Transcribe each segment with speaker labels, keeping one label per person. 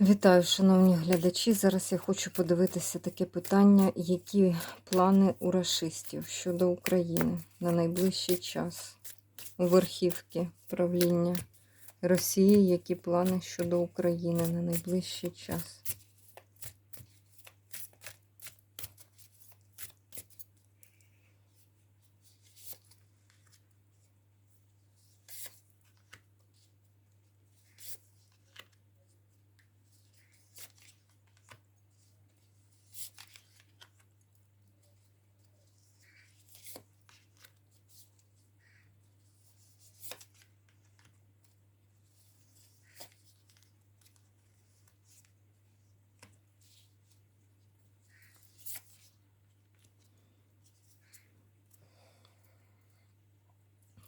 Speaker 1: Вітаю, шановні глядачі. Зараз я хочу подивитися таке питання, які плани у расистів щодо України на найближчий час у верхівки правління Росії, які плани щодо України на найближчий час.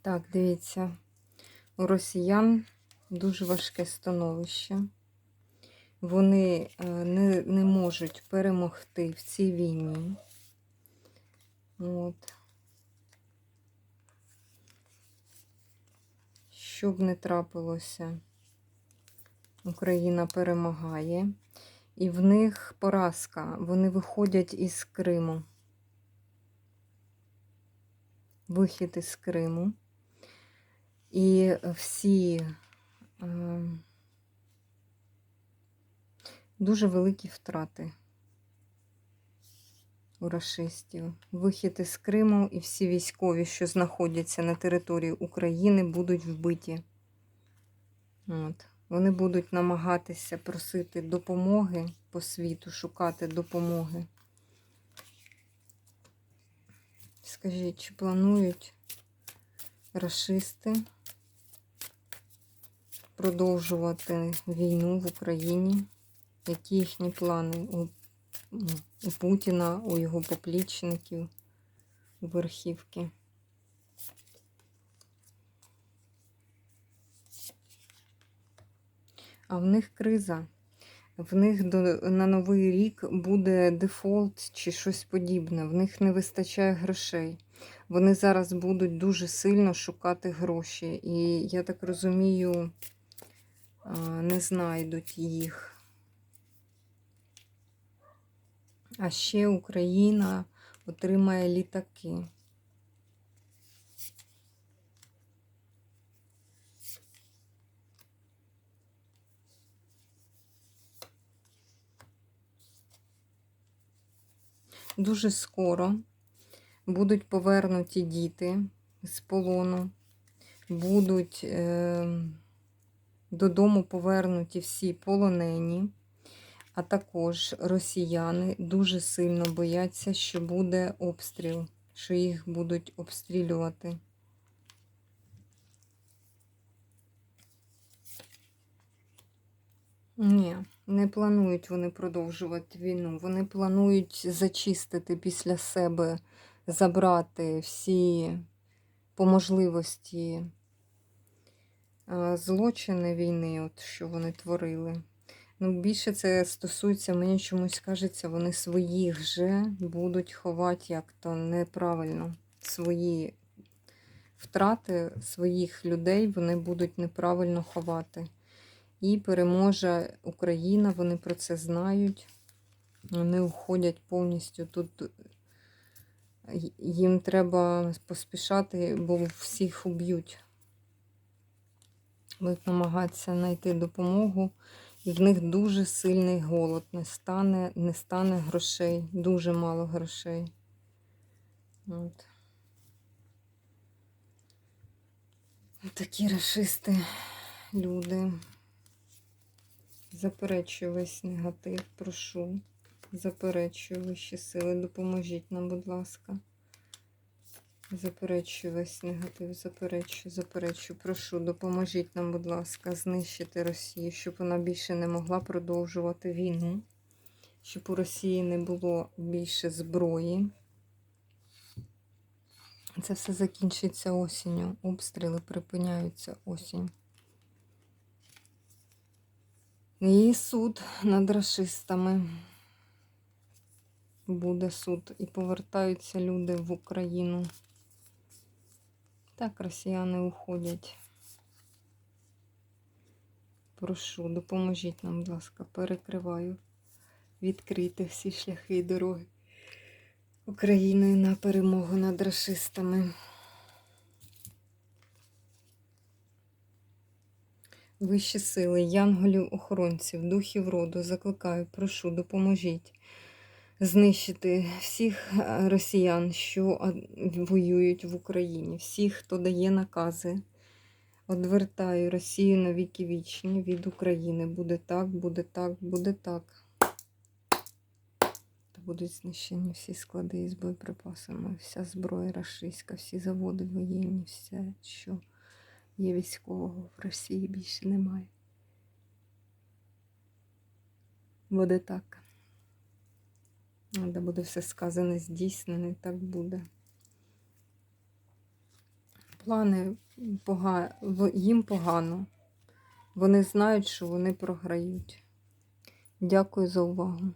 Speaker 1: Так, дивіться, у росіян дуже важке становище. Вони е, не, не можуть перемогти в цій війні. От. Що не трапилося, Україна перемагає. І в них поразка. Вони виходять із Криму. Вихід із Криму. І всі е, дуже великі втрати у рашистів. Вихід із Криму і всі військові, що знаходяться на території України, будуть вбиті. От. Вони будуть намагатися просити допомоги по світу, шукати допомоги. Скажіть, чи планують рашисти продовжувати війну в Україні? Які їхні плани у, у Путіна, у його поплічників, у верхівки? А в них криза. В них до, на Новий рік буде дефолт чи щось подібне. В них не вистачає грошей. Вони зараз будуть дуже сильно шукати гроші. І, я так розумію, не знайдуть їх. А ще Україна отримає літаки. Дуже скоро будуть повернуті діти з полону, будуть е, додому повернуті всі полонені, а також росіяни дуже сильно бояться, що буде обстріл, що їх будуть обстрілювати. Ні, не планують вони продовжувати війну. Вони планують зачистити після себе, забрати всі по можливості злочини війни, от що вони творили. Ну, Більше це стосується, мені чомусь кажеться, вони своїх же будуть ховати як-то неправильно. Свої втрати своїх людей вони будуть неправильно ховати. І переможе Україна, вони про це знають. Вони уходять повністю тут. Їм треба поспішати, бо всіх уб'ють. Будуть намагатися знайти допомогу. І в них дуже сильний голод. Не стане, не стане грошей. Дуже мало грошей. От. Такі расисти люди. Заперечую весь негатив, прошу. Заперечую вищі сили. Допоможіть нам, будь ласка. Заперечую весь негатив, заперечую, заперечую. Прошу, допоможіть нам, будь ласка, знищити Росію, щоб вона більше не могла продовжувати війну, щоб у Росії не було більше зброї. Це все закінчиться осінню. Обстріли припиняються осінь. І суд над расистами. Буде суд. І повертаються люди в Україну. Так, росіяни уходять. прошу, допоможіть нам, будь ласка, перекриваю. Відкрити всі шляхи і дороги Україною на перемогу над расистами. Вищі сили, янголів, охоронців, духів роду, закликаю, прошу, допоможіть знищити всіх е, росіян, що воюють в Україні, всіх, хто дає накази. Одвертаю Росію на віки вічні від України. Буде так, буде так, буде так. Та будуть знищені всі склади із боєприпасами, вся зброя рашистська, всі заводи воєнні, все, що є військового в Росії більше немає. Буде так. Де буде все сказане, здійснене, так буде. Плани пога... їм погано. Вони знають, що вони програють. Дякую за увагу.